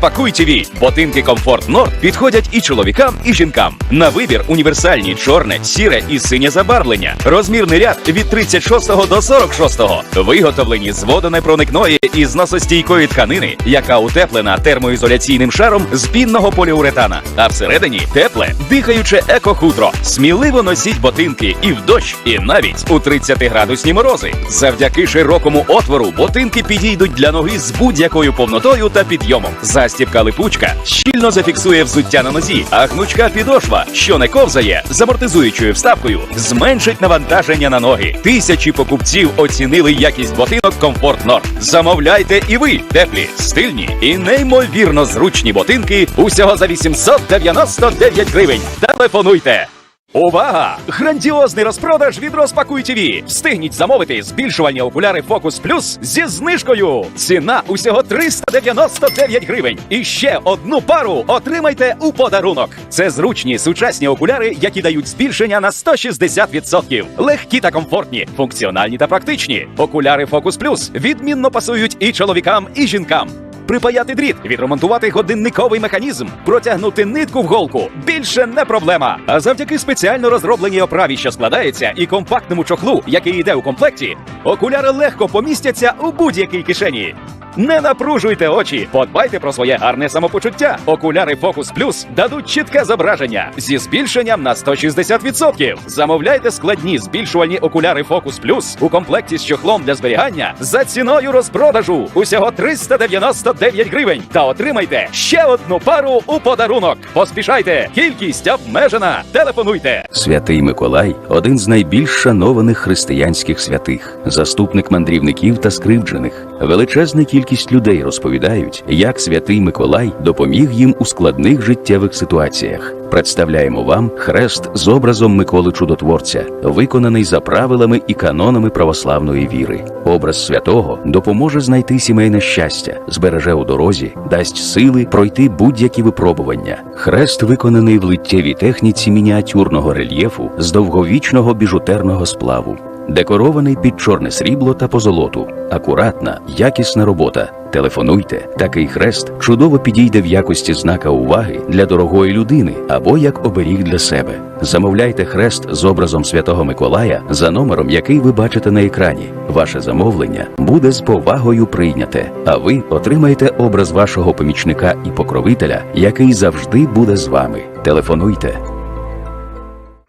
Відрозпакуй ТВ. Ботинки Комфорт Норд підходять і чоловікам, і жінкам. На вибір універсальні чорне, сіре і синє забарвлення. Розмірний ряд від 36 до 46. Виготовлені з водонепроникної і зносостійкої тканини, яка утеплена термоізоляційним шаром з пінного поліуретана. А всередині тепле, дихаюче еко-хутро. Сміливо носіть ботинки і в дощ, і навіть у 30-градусні морози. Завдяки широкому отвору ботинки підійдуть для ноги з будь-якою повнотою та підйомом. Застібка липучка щільно зафіксує взуття на нозі, а гнучка підошва, що не ковзає, з амортизуючою вставкою, зменшить навантаження на ноги. Тисячі покупців оцінили якість ботинок Комфорт Норд. Замовляйте і ви теплі, стильні і неймовірно зручні ботинки усього за 899 гривень. Телефонуйте! Увага! Грандіозний розпродаж від Розпакуй ТВ! Встигніть замовити збільшувальні окуляри Focus Plus зі знижкою. Ціна усього 399 гривень. І ще одну пару отримайте у подарунок. Це зручні сучасні окуляри, які дають збільшення на 160%. Легкі та комфортні, функціональні та практичні. Окуляри Focus Plus відмінно пасують і чоловікам, і жінкам. Припаяти дріт, відремонтувати годинниковий механізм, протягнути нитку в голку більше не проблема. А завдяки спеціально розробленій оправі, що складається, і компактному чохлу, який йде у комплекті, окуляри легко помістяться у будь-якій кишені. Не напружуйте очі, подбайте про своє гарне самопочуття. Окуляри Focus Plus дадуть чітке зображення зі збільшенням на 160%. Замовляйте складні збільшувальні окуляри Focus Plus у комплекті з чохлом для зберігання за ціною розпродажу усього 399 гривень. Та отримайте ще одну пару у подарунок. Поспішайте! Кількість обмежена. Телефонуйте. Святий Миколай один з найбільш шанованих християнських святих, заступник мандрівників та скривджених. Величезна кількість людей розповідають, як святий Миколай допоміг їм у складних життєвих ситуаціях. Представляємо вам хрест з образом Миколи Чудотворця, виконаний за правилами і канонами православної віри. Образ святого допоможе знайти сімейне щастя, збереже у дорозі, дасть сили пройти будь-які випробування. Хрест виконаний в литтєвій техніці мініатюрного рельєфу з довговічного біжутерного сплаву. Декорований під чорне срібло та позолоту. Акуратна, якісна робота. Телефонуйте. Такий хрест чудово підійде в якості знака уваги для дорогої людини або як оберіг для себе. Замовляйте хрест з образом Святого Миколая за номером, який ви бачите на екрані. Ваше замовлення буде з повагою прийняте, а ви отримаєте образ вашого помічника і покровителя, який завжди буде з вами. Телефонуйте.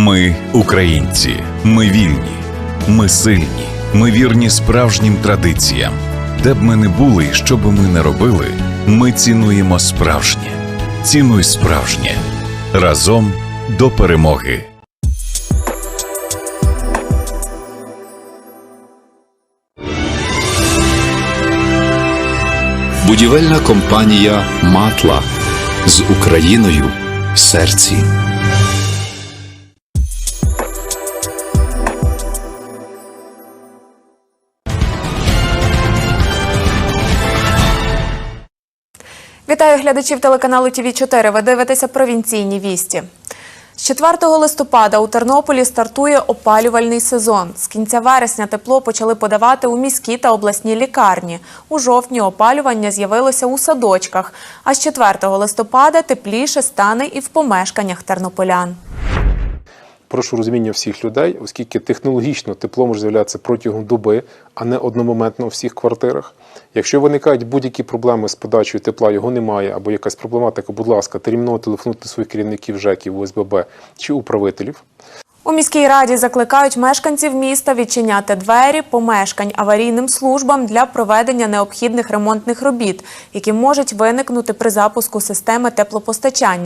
Ми українці, ми вільні, ми сильні, ми вірні справжнім традиціям. Де б ми не були і що би ми не робили, ми цінуємо справжнє. Цінуй справжнє разом до перемоги. Будівельна компанія Матла з Україною в серці. Вітаю глядачів телеканалу ТВ 4 Ви дивитеся провінційні вісті. З 4 листопада у Тернополі стартує опалювальний сезон. З кінця вересня тепло почали подавати у міські та обласні лікарні. У жовтні опалювання з'явилося у садочках. А з 4 листопада тепліше стане і в помешканнях тернополян. Прошу розуміння всіх людей, оскільки технологічно тепло може з'являтися протягом доби, а не одномоментно у всіх квартирах. Якщо виникають будь-які проблеми з подачею тепла, його немає, або якась проблематика, будь ласка, терміново телефонуйте своїх керівників ЖЕКів, ОСББ чи управителів. У міській раді закликають мешканців міста відчиняти двері помешкань аварійним службам для проведення необхідних ремонтних робіт, які можуть виникнути при запуску системи теплопостачання.